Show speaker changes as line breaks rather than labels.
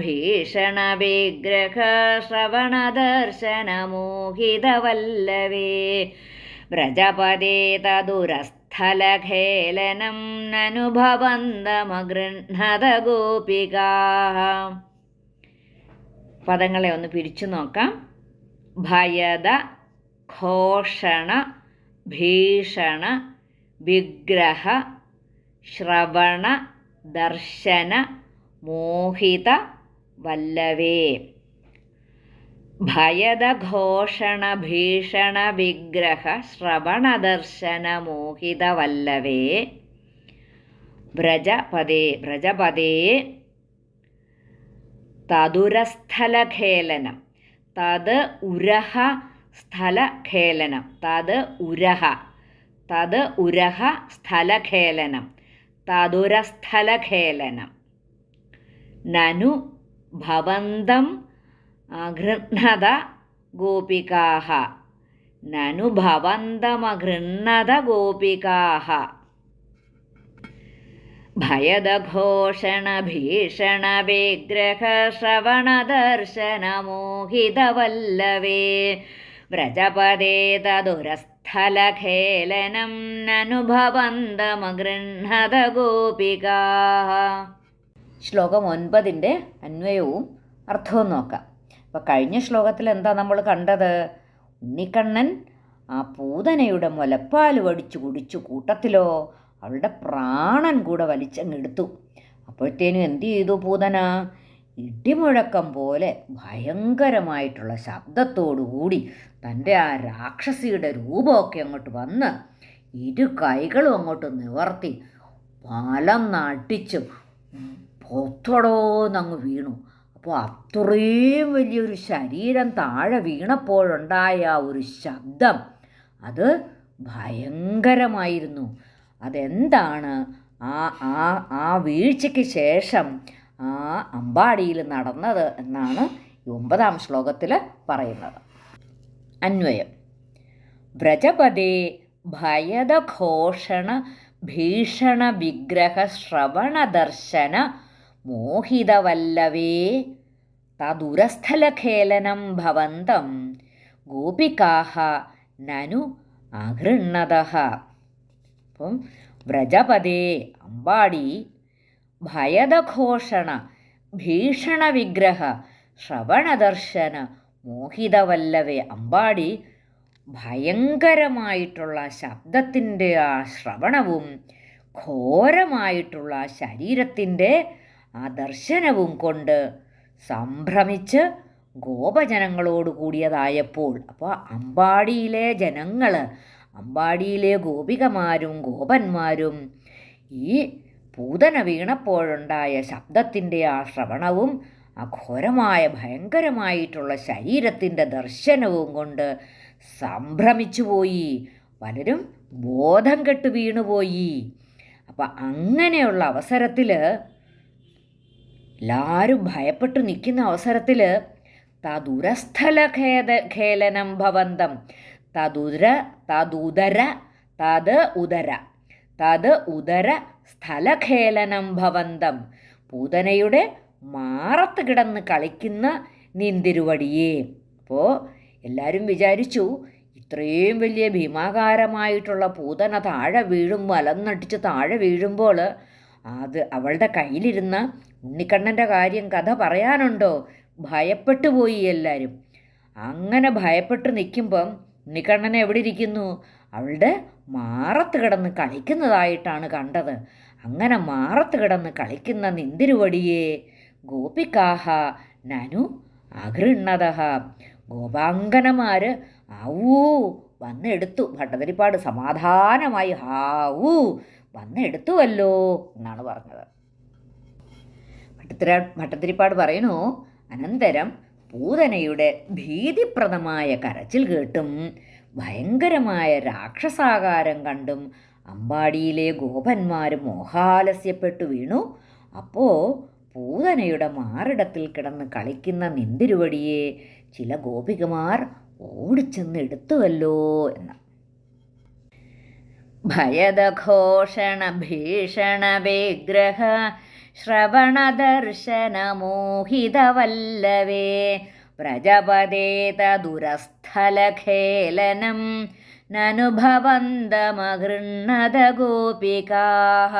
ഭീഷണ വിഗ്രഹ ശ്രവണ ദർശന മോഹിതവല്ലവേ വ്രജപദേ തദുരസ്ഥലഖേലനം നനുഭവന്തമഗൃഹത ഗോപികാ പദങ്ങളെ ഒന്ന് പിരിച്ചു നോക്കാം. ഭയദ ഘോഷണ ഭീഷണ വിഗ്രഹ ശ്രവണ ദർശന മോഹിത വല്ലവേ. ഭയദഘോഷണ ഭീഷണ വിഗ്രഹ ശ്രവണ ദർശന മോഹിത വല്ലവേ. വ്രജപദേ വ്രജപദേ. തതുരസ്ഥലഖേലനം. തത് ഉരഹ സ്ഥലഖേലനം. തത് ഉരഹ. തത് ഉരഹ സ്ഥലഖേലനം. തതുരസ്ഥലഖേലനം. നനു ഭവന്തം അഗൃഹ്ണത ഗോപികാഹ. നനു ഭവന്തമഗൃഹ്ണത ഗോപികാഹ. ഭയദഘോഷണഭീഷണവിഗ്രഹശ്രവണദർശനമോഹിതവല്ലവേ. വ്രജപദേ വിഗ്രഹ തദുരസ്ഥലഖേലനം നനുഭവന്തമഗൃഹത ഗോപികാ ശ്ലോകം ഒൻപതിന്റെ അന്വയവും അർത്ഥവും നോക്കാം. അപ്പോൾ കഴിഞ്ഞ ശ്ലോകത്തിൽ എന്താ നമ്മൾ കണ്ടത്? ഉണ്ണിക്കണ്ണൻ ആ പൂതനയുടെ മുലപ്പാൽ വടിച്ചു കുടിച്ചു കൂട്ടത്തിലോ അവളുടെ പ്രാണൻ കൂടെ വലിച്ചങ്ങെടുത്തു അപ്പോഴത്തേനും എന്ത് ചെയ്തു പൂതന? ഇടിമുഴക്കം പോലെ ഭയങ്കരമായിട്ടുള്ള ശബ്ദത്തോടുകൂടി തന്റെ ആ രാക്ഷസിയുടെ രൂപമൊക്കെ അങ്ങോട്ട് വന്ന് ഇരു കൈകളും അങ്ങോട്ട് നിവർത്തി പാലം നടിച്ച് പൊത്തോടോന്നങ്ങ് വീണു. അപ്പോൾ അത്രയും വലിയൊരു ശരീരം താഴെ വീണപ്പോഴുണ്ടായ ഒരു ശബ്ദം അത് ഭയങ്കരമായിരുന്നു. അതെന്താണ്? ആ ആ ആ വീഴ്ചയ്ക്ക് ശേഷം ആ അമ്പാടിയിൽ നടന്നത് എന്നാണ് ഈ ഒമ്പതാം ശ്ലോകത്തിൽ പറയുന്നത്. അന്വയം. വ്രജപദേ ഭയദഘോഷണ ഭീഷണ വിഗ്രഹ ശ്രവണ ദർശന മോഹിതവല്ലവേ തദുരസ്ഥലഖേലനം ഭവന്തം ഗോപികാഹ നനു അഗൃണത അപ്പം വ്രജപദേ അമ്പാടി ഭയദഘോഷണ ഭീഷണ വിഗ്രഹ ശ്രവണദർശന മോഹിതവല്ലവേ അമ്പാടി ഭയങ്കരമായിട്ടുള്ള ശബ്ദത്തിന്റെ ആ ശ്രവണവും ഘോരമായിട്ടുള്ള ശരീരത്തിന്റെ ആ ദർശനവും കൊണ്ട് സംഭ്രമിച്ച് ഗോപജനങ്ങളോട് കൂടിയതായപ്പോൾ അപ്പോൾ അമ്പാടിയിലെ ജനങ്ങൾ അമ്പാടിയിലെ ഗോപികമാരും ഗോപന്മാരും ഈ പൂതന വീണപ്പോഴുണ്ടായ ശബ്ദത്തിന്റെ ആ ശ്രവണവും അഘോരമായ ഭയങ്കരമായിട്ടുള്ള ശരീരത്തിന്റെ ദർശനവും കൊണ്ട് സംഭ്രമിച്ചു പോയി. പലരും ബോധം കെട്ട് വീണുപോയി അപ്പം അങ്ങനെയുള്ള അവസരത്തിൽ എല്ലാവരും ഭയപ്പെട്ട് നിൽക്കുന്ന അവസരത്തിൽ തദുരസ്ഥല ഖേദ ഖേലനം ഭവന്തം. തദുര തദുദര തത് ഉദര. തത് ഉദര സ്ഥലഖേലനം ഭവന്തം. പൂതനയുടെ മാറത്ത് കിടന്ന് കളിക്കുന്ന നിന്തിരുവടിയെ. അപ്പോൾ എല്ലാവരും വിചാരിച്ചു ഇത്രയും വലിയ ഭീമാകാരമായിട്ടുള്ള പൂതന താഴെ വീഴും വലന്നടിച്ച് താഴെ വീഴുമ്പോൾ അത് അവളുടെ കയ്യിലിരുന്ന ഉണ്ണിക്കണ്ണന്റെ കാര്യം കഥ പറയാനുണ്ടോ? ഭയപ്പെട്ടു പോയി എല്ലാവരും അങ്ങനെ ഭയപ്പെട്ട് നിൽക്കുമ്പം ഉണ്ണിക്കണ്ണൻ എവിടെ ഇരിക്കുന്നു? അവളുടെ മാറത്ത് കിടന്ന് കളിക്കുന്നതായിട്ടാണ് കണ്ടത്. അങ്ങനെ മാറത്ത് കിടന്ന് കളിക്കുന്ന നിന്തിരുവടിയെ ഗോപിക്കാഹ നനു അഗൃണ്ണത ഗോപാങ്കനമാർ ആവൂ വന്നെടുത്തു. ഭട്ടതിരിപ്പാട് സമാധാനമായി ഹാവൂ വന്നെടുത്തുവല്ലോ എന്നാണ് പറഞ്ഞത്. ഭട്ടത്തിരാ ഭട്ടത്തിരിപ്പാട് പറയുന്നു അനന്തരം പൂതനയുടെ ഭീതിപ്രദമായ കരച്ചിൽ കേട്ടും ഭയങ്കരമായ രാക്ഷസാകാരം കണ്ടും അമ്പാടിയിലെ ഗോപന്മാർ മോഹാലസ്യപ്പെട്ടു വീണു. അപ്പോൾ പൂതനയുടെ മാറിടത്തിൽ കിടന്ന് കളിക്കുന്ന നിന്തിരുവടിയെ ചില ഗോപികമാർ ഓടിച്ചെന്ന് എടുത്തുവല്ലോ എന്ന്. ഭീഷണ വിഗ്രഹ ശ്രവണദർശന തദുരസ്ഥലഖേലനം നനുഭവന്തമഗൃണ്ണത ഗോപികാः